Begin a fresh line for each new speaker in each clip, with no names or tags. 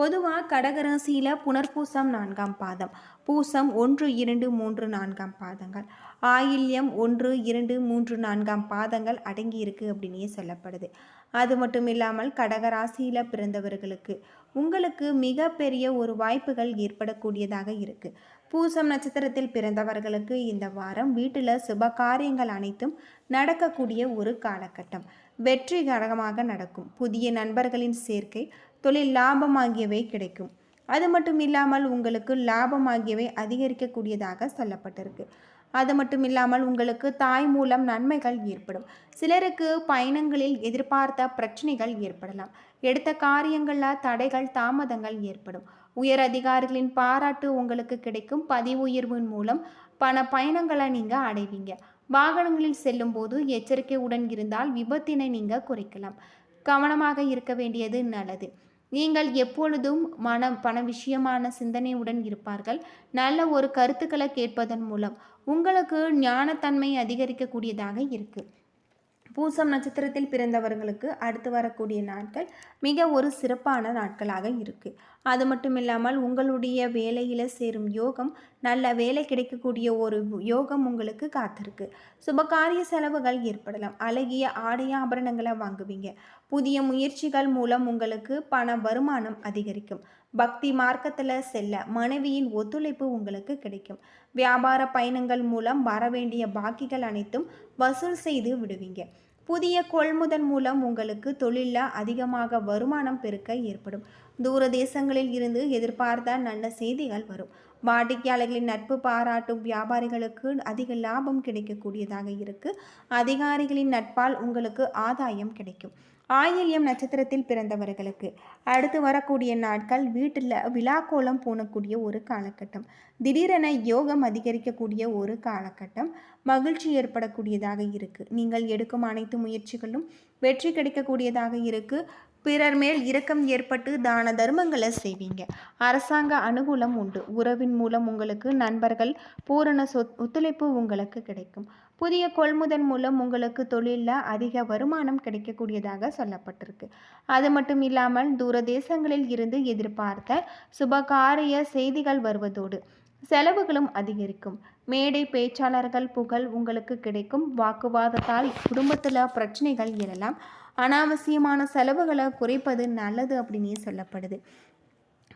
பொதுவாக கடகராசியில் புனர்பூசம் நான்காம் பாதம் பூசம் ஒன்று இரண்டு மூன்று நான்காம் பாதங்கள். ஆயில்யம் ஒன்று இரண்டு மூன்று நான்காம் பாதங்கள் அடங்கி இருக்கு அப்படின்னே சொல்லப்படுது. அது மட்டும் இல்லாமல் கடகராசியில் பிறந்தவர்களுக்கு உங்களுக்கு மிகப்பெரிய ஒரு வாய்ப்புகள் ஏற்படக்கூடியதாக இருக்குது பூசம் நட்சத்திரத்தில் பிறந்தவர்களுக்கு இந்த வாரம் வீட்டில் சுப காரியங்கள் அனைத்தும் நடக்கக்கூடிய ஒரு காலகட்டம். வெற்றிகரமாக நடக்கும். புதிய நண்பர்களின் சேர்க்கை தொழில் லாபம் ஆகியவை கிடைக்கும். அது மட்டும் இல்லாமல் உங்களுக்கு லாபம் ஆகியவை அதிகரிக்கக்கூடியதாக சொல்லப்பட்டிருக்கு. அது மட்டும் இல்லாமல் உங்களுக்கு தாய் மூலம் நன்மைகள் ஏற்படும். சிலருக்கு பயணங்களில் எதிர்பார்த்த பிரச்சனைகள் ஏற்படலாம். எடுத்த காரியங்களில் தடைகள் தாமதங்கள் ஏற்படும். உயர் அதிகாரிகளின் பாராட்டு உங்களுக்கு கிடைக்கும். பதிவு உயர்வின் மூலம் பண பயணங்களை நீங்கள் அடைவீங்க. வாகனங்களில் செல்லும் போது எச்சரிக்கையுடன் இருந்தால் விபத்தினை நீங்கள் குறைக்கலாம். கவனமாக இருக்க வேண்டியது நல்லது. நீங்கள் எப்பொழுதும் மன பண விஷயமான சிந்தனையுடன் இருப்பார்கள். நல்ல ஒரு கருத்துக்களை கேட்பதன் மூலம் உங்களுக்கு ஞானத்தன்மை அதிகரிக்கக்கூடியதாக இருக்குது பூசம் நட்சத்திரத்தில் பிறந்தவர்களுக்கு அடுத்து வரக்கூடிய நாட்கள் மிக ஒரு சிறப்பான நாட்களாக இருக்குது அது மட்டும் இல்லாமல் உங்களுடைய வேலையில் சேரும் யோகம் நல்ல வேலை கிடைக்கக்கூடிய ஒரு யோகம் உங்களுக்கு காத்திருக்கு. சுபகாரிய செலவுகள் ஏற்படலாம். அழகிய ஆடை ஆபரணங்களை வாங்குவீங்க. புதிய முயற்சிகள் மூலம் உங்களுக்கு பண வருமானம் அதிகரிக்கும். பக்தி மார்க்கத்தில் செல்ல மனைவியின் ஒத்துழைப்பு உங்களுக்கு கிடைக்கும். வியாபார பயணங்கள் மூலம் வரவேண்டிய பாக்கிகள் அனைத்தும் வசூல் செய்து விடுவீங்க. புதிய கொள்முதல் மூலம் உங்களுக்கு தொழிலில் அதிகமாக வருமானம் பெருக்க ஏற்படும். தூர தேசங்களில் இருந்து எதிர்பார்த்த நல்ல செய்திகள் வரும். வாடிக்கையாளர்களின் நட்பு பாராட்டும் வியாபாரிகளுக்கு அதிக லாபம் கிடைக்கக்கூடியதாக இருக்குது அதிகாரிகளின் நட்பால் உங்களுக்கு ஆதாயம் கிடைக்கும். ஆயில்யம் நட்சத்திரத்தில் பிறந்தவர்களுக்கு அடுத்து வரக்கூடிய நாட்கள் வீட்டில் விழாக்கோலம் பூணக்கூடிய ஒரு காலகட்டம். திடீரென யோகம் அதிகரிக்கக்கூடிய ஒரு காலகட்டம் மகிழ்ச்சி ஏற்படக்கூடியதாக இருக்குது நீங்கள் எடுக்கும் அனைத்து முயற்சிகளும் வெற்றி கிடைக்கக்கூடியதாக இருக்குது பிறர் மேல் இரக்கம் ஏற்பட்டு தான தர்மங்களை செய்வீங்க. அரசாங்க அனுகூலம் உண்டு. உறவின் மூலம் உங்களுக்கு நண்பர்கள் பூரண சொத் ஒத்துழைப்பு உங்களுக்கு கிடைக்கும். புதிய கொள்முதல் மூலம் உங்களுக்கு தொழிலில் அதிக வருமானம் கிடைக்கக்கூடியதாக சொல்லப்பட்டிருக்கு. அது மட்டும் இல்லாமல் தூர தேசங்களில் இருந்து எதிர்பார்த்த சுபகாரிய செய்திகள் வருவதோடு செலவுகளும் அதிகரிக்கும். மேடை பேச்சாளர்கள் புகழ் உங்களுக்கு கிடைக்கும். வாக்குவாதத்தால் குடும்பத்தில் பிரச்சனைகள் எழலாம். அனாவசியமான செலவுகளை குறைப்பது நல்லது அப்படின்னே சொல்லப்படுது.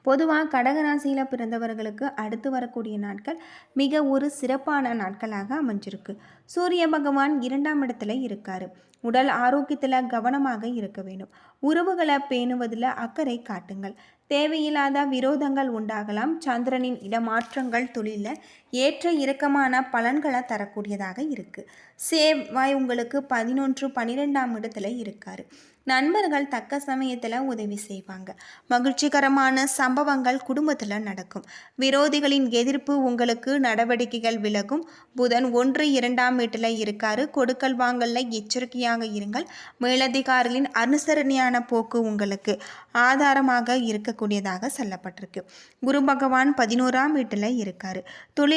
பொதுவாக கடகராசியில் பிறந்தவர்களுக்கு அடுத்து வரக்கூடிய நாட்கள் மிக ஒரு சிறப்பான நாட்களாக அமைஞ்சிருக்கு. சூரிய பகவான் இரண்டாம் இடத்துல இருக்கார். உடல் ஆரோக்கியத்தில் கவனமாக இருக்க வேண்டும். உறவுகளை பேணுவதில் அக்கறை காட்டுங்கள். தேவையில்லாத விரோதங்கள் உண்டாகலாம். சந்திரனின் இடமாற்றங்கள் தொழிலில் ஏற்ற இறக்கமான பலன்களை தரக்கூடியதாக இருக்குது சேவாய் உங்களுக்கு பதினொன்று பன்னிரெண்டாம் இடத்துல இருக்கார். நண்பர்கள் தக்க சமயத்தில் உதவி செய்வாங்க. மகிழ்ச்சிகரமான சம்பவங்கள் குடும்பத்தில் நடக்கும். விரோதிகளின் எதிர்ப்பு உங்களுக்கு நடவடிக்கைகள் விலகும். புதன் ஒன்று இரண்டாம் வீட்டில் இருக்காரு. கொடுக்கல் வாங்கலில் எச்சரிக்கையாக இருங்கள். மேலதிகாரிகளின் அனுசரணையான போக்கு உங்களுக்கு ஆதாரமாக இருக்கக்கூடியதாக சொல்லப்பட்டிருக்கு. குரு பகவான் பதினோராம் வீட்டில் இருக்காரு.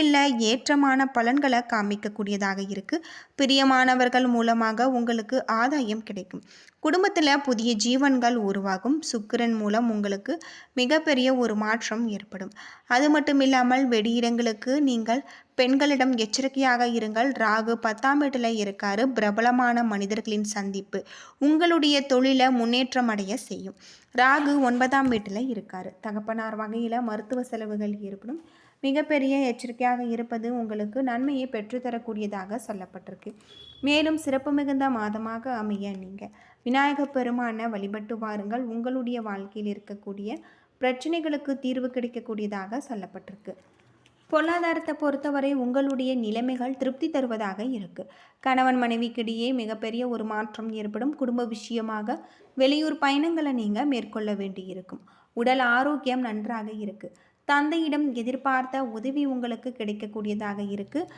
தொழிலில் ஏற்றமான பலன்களை காமிக்கக்கூடியதாக இருக்குது பிரியமானவர்கள் மூலமாக உங்களுக்கு ஆதாயம் கிடைக்கும். குடும்பத்தில் புதிய ஜீவன்கள் உருவாகும். சுக்கிரன் மூலம் உங்களுக்கு மிகப்பெரிய ஒரு மாற்றம் ஏற்படும். அது மட்டும் இல்லாமல் வெடியிடங்களுக்கு நீங்கள் பெண்களிடம் எச்சரிக்கையாக இருங்கள். ராகு பத்தாம் வீட்டில் இருக்காரு. பிரபலமான மனிதர்களின் சந்திப்பு உங்களுடைய தொழிலை முன்னேற்றம் அடைய செய்யும். ராகு ஒன்பதாம் வீட்டில் இருக்காரு. தகப்பனார் வகையில் மருத்துவ செலவுகள் ஏற்படும். மிகப்பெரிய எச்சரிக்கையாக இருப்பது உங்களுக்கு நன்மையை பெற்றுத்தரக்கூடியதாக சொல்லப்பட்டிருக்கு. மேலும் சிறப்பு மிகுந்த மாதமாக அமைய நீங்கள் விநாயக பெருமான வழிபட்டு வாருங்கள். உங்களுடைய வாழ்க்கையில் இருக்கக்கூடிய பிரச்சனைகளுக்கு தீர்வு கிடைக்கக்கூடியதாக சொல்லப்பட்டிருக்கு. பொருளாதாரத்தை பொறுத்தவரை உங்களுடைய நிலைமைகள் திருப்தி தருவதாக இருக்குது கணவன் மனைவிக்கிடையே மிகப்பெரிய ஒரு மாற்றம் ஏற்படும். குடும்ப விஷயமாக வெளியூர் பயணங்களை நீங்கள் மேற்கொள்ள வேண்டியிருக்கும். உடல் ஆரோக்கியம் நன்றாக இருக்குது தந்தையிடம் எதிர்பார்த்த உதவி உங்களுக்கு கிடைக்கக்கூடியதாக இருக்குது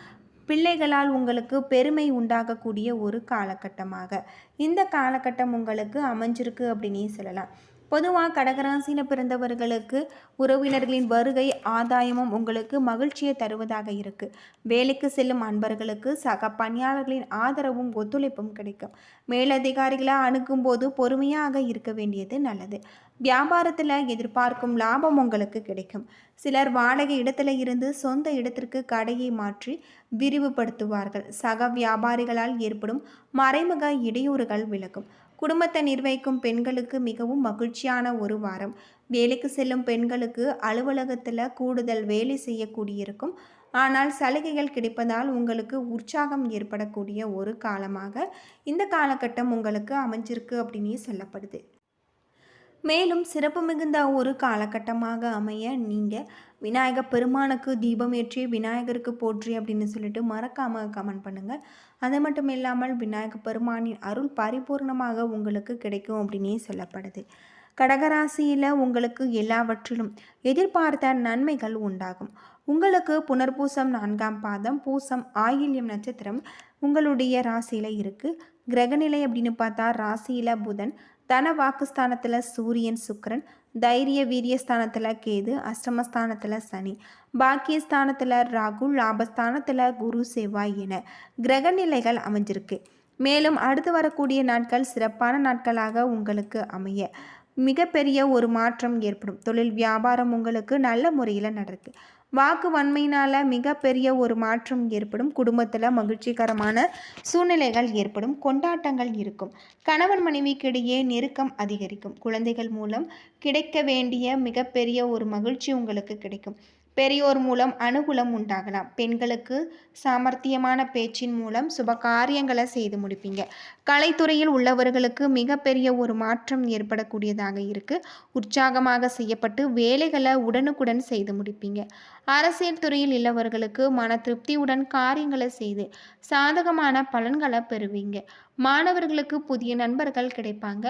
பிள்ளைகளால் உங்களுக்கு பெருமை உண்டாகக்கூடிய ஒரு காலகட்டமாக. இந்த காலகட்டம் உங்களுக்கு அமைஞ்சிருக்கு அப்படின்னே சொல்லலாம். பொதுவாக கடகராசின பிறந்தவர்களுக்கு உறவினர்களின் வருகை ஆதாயமும் உங்களுக்கு மகிழ்ச்சியை தருவதாக இருக்குது வேலைக்கு செல்லும் அன்பர்களுக்கு சக பணியாளர்களின் ஆதரவும் ஒத்துழைப்பும் கிடைக்கும். மேலதிகாரிகளை அணுகும்போது பொறுமையாக இருக்க வேண்டியது நல்லது. வியாபாரத்தில் எதிர்பார்க்கும் லாபம் உங்களுக்கு கிடைக்கும். சிலர் வாடகை இடத்துல இருந்து சொந்த இடத்திற்கு கடையை மாற்றி விரிவுபடுத்துவார்கள். சக வியாபாரிகளால் ஏற்படும் மறைமுக இடையூறுகள் விலகும். குடும்பத்தை நிர்வகிக்கும் பெண்களுக்கு மிகவும் மகிழ்ச்சியான ஒரு வாரம். வேலைக்கு செல்லும் பெண்களுக்கு அலுவலகத்தில் கூடுதல் வேலை செய்யக்கூடியிருக்கும். ஆனால் சலுகைகள் கிடைப்பதால் உங்களுக்கு உற்சாகம் ஏற்படக்கூடிய ஒரு காலமாக இந்த காலகட்டம் உங்களுக்கு அமைஞ்சிருக்கு அப்படின்னு சொல்லப்படுது. மேலும் சிறப்பு மிகுந்த ஒரு காலகட்டமாக அமைய நீங்கள் விநாயகர் பெருமானுக்கு தீபம் ஏற்றி விநாயகருக்கு போற்றி அப்படின்னு சொல்லிட்டு மறக்காமல் கமெண்ட் பண்ணுங்கள் அது மட்டும் இல்லாமல் விநாயக பெருமானின் அருள் பரிபூர்ணமாக உங்களுக்கு கிடைக்கும் அப்படின்னே சொல்லப்படுது. கடகராசியில் உங்களுக்கு எல்லாவற்றிலும் எதிர்பார்த்த நன்மைகள் உண்டாகும். உங்களுக்கு புனர்பூசம் நான்காம் பாதம் பூசம் ஆயில்யம் நட்சத்திரம் உங்களுடைய ராசியில் இருக்குது கிரகநிலை அப்படின்னு பார்த்தா ராசியில் புதன் தன வாக்குஸ்தானத்தில் சூரியன் சுக்கரன் தைரிய வீரியஸ்தானத்தில் கேது அஷ்டமஸ்தானத்தில் சனி பாக்கியஸ்தானத்தில் ராகு லாபஸ்தானத்தில் குரு செவ்வாய் என கிரக நிலைகள் அமைஞ்சிருக்கு. மேலும் அடுத்து வரக்கூடிய நாட்கள் சிறப்பான நாட்களாக உங்களுக்கு அமைய மிகப்பெரிய ஒரு மாற்றம் ஏற்படும். தொழில் வியாபாரம் உங்களுக்கு நல்ல முறையில் நடக்கு. வாக்கு வன்மையினால் மிகப்பெரிய ஒரு மாற்றம் ஏற்படும். குடும்பத்தில் மகிழ்ச்சிகரமான சூழ்நிலைகள் ஏற்படும். கொண்டாட்டங்கள் இருக்கும். கணவன் மனைவிக்கிடையே நெருக்கம் அதிகரிக்கும். குழந்தைகள் மூலம் கிடைக்க வேண்டிய மிகப்பெரிய ஒரு மகிழ்ச்சி உங்களுக்கு கிடைக்கும். பெரியோர் மூலம் அனுகூலம் உண்டாகலாம். பெண்களுக்கு சாமர்த்தியமான பேச்சின் மூலம் சுப காரியங்களை செய்து முடிப்பீங்க. கலைத்துறையில் உள்ளவர்களுக்கு மிகப்பெரிய ஒரு மாற்றம் ஏற்படக்கூடியதாக இருக்குது உற்சாகமாக செய்யப்பட்டு வேலைகளை உடனுக்குடன் செய்து முடிப்பீங்க. அரசியல் துறையில் உள்ளவர்களுக்கு மன திருப்தியுடன் காரியங்களை செய்து சாதகமான பலன்களை பெறுவீங்க. மாணவர்களுக்கு புதிய நண்பர்கள் கிடைப்பாங்க.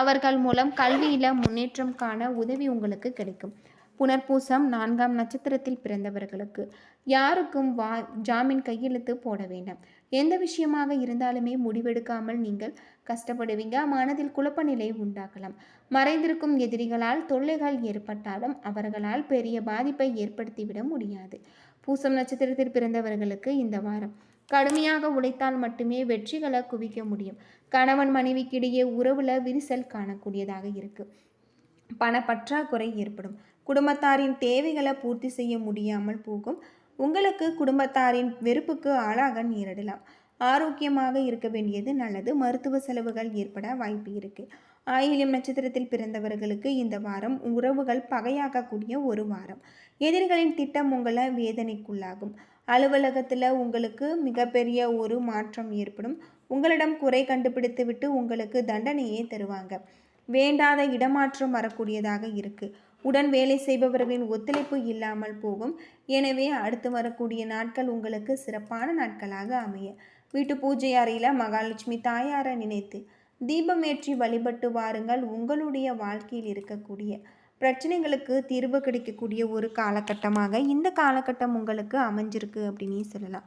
அவர்கள் மூலம் கல்வியில் முன்னேற்றம் காண உதவி உங்களுக்கு கிடைக்கும். புனர்பூசம் நான்காம் நட்சத்திரத்தில் பிறந்தவர்களுக்கு. யாருக்கும் வா ஜாமீன் கையெழுத்து போட வேண்டாம். எந்த விஷயமாக இருந்தாலுமே முடிவெடுக்காமல் நீங்கள் கஷ்டப்படுவீங்க. மனதில் குழப்ப நிலை உண்டாக்கலாம் மறைந்திருக்கும் எதிரிகளால் தொல்லைகள் ஏற்பட்டாலும் அவர்களால் பெரிய பாதிப்பை ஏற்படுத்திவிட முடியாது. பூசம் நட்சத்திரத்தில் பிறந்தவர்களுக்கு இந்த வாரம். கடுமையாக உழைத்தால் மட்டுமே வெற்றிகளை குவிக்க முடியும். கணவன் மனைவிக்கிடையே உறவுல விரிசல் காணக்கூடியதாக இருக்கு. பண பற்றாக்குறை ஏற்படும். குடும்பத்தாரின் தேவைகளை பூர்த்தி செய்ய முடியாமல் போகும். உங்களுக்கு குடும்பத்தாரின் வெறுப்புக்கு ஆளாக நேரிடலாம். ஆரோக்கியமாக இருக்க வேண்டியது நல்லது. மருத்துவ செலவுகள் ஏற்பட வாய்ப்பு இருக்கு. ஆயிலியம் நட்சத்திரத்தில் பிறந்தவர்களுக்கு இந்த வாரம் உறவுகள் பகையாகக்கூடிய ஒரு வாரம். எதிரிகளின் திட்டம் உங்களை வேதனைக்குள்ளாகும். அலுவலகத்தில் உங்களுக்கு மிகப்பெரிய ஒரு மாற்றம் ஏற்படும். உங்களிடம் குறை கண்டுபிடித்து விட்டு உங்களுக்கு தண்டனையே தருவாங்க. வேண்டாத இடமாற்றம் வரக்கூடியதாக இருக்குது உடன் வேலை செய்பவர்களின் ஒத்துழைப்பு இல்லாமல் போகும். எனவே அடுத்து வரக்கூடிய நாட்கள் உங்களுக்கு சிறப்பான நாட்களாக அமைய. வீட்டு பூஜை அறையில் மகாலட்சுமி தாயாரை நினைத்து தீபம் ஏற்றி வழிபட்டு வாருங்கள். உங்களுடைய வாழ்க்கையில் இருக்கக்கூடிய பிரச்சனைகளுக்கு தீர்வு கிடைக்கக்கூடிய ஒரு காலகட்டமாக இந்த காலகட்டம் உங்களுக்கு அமைஞ்சிருக்கு அப்படின்னு சொல்லலாம்.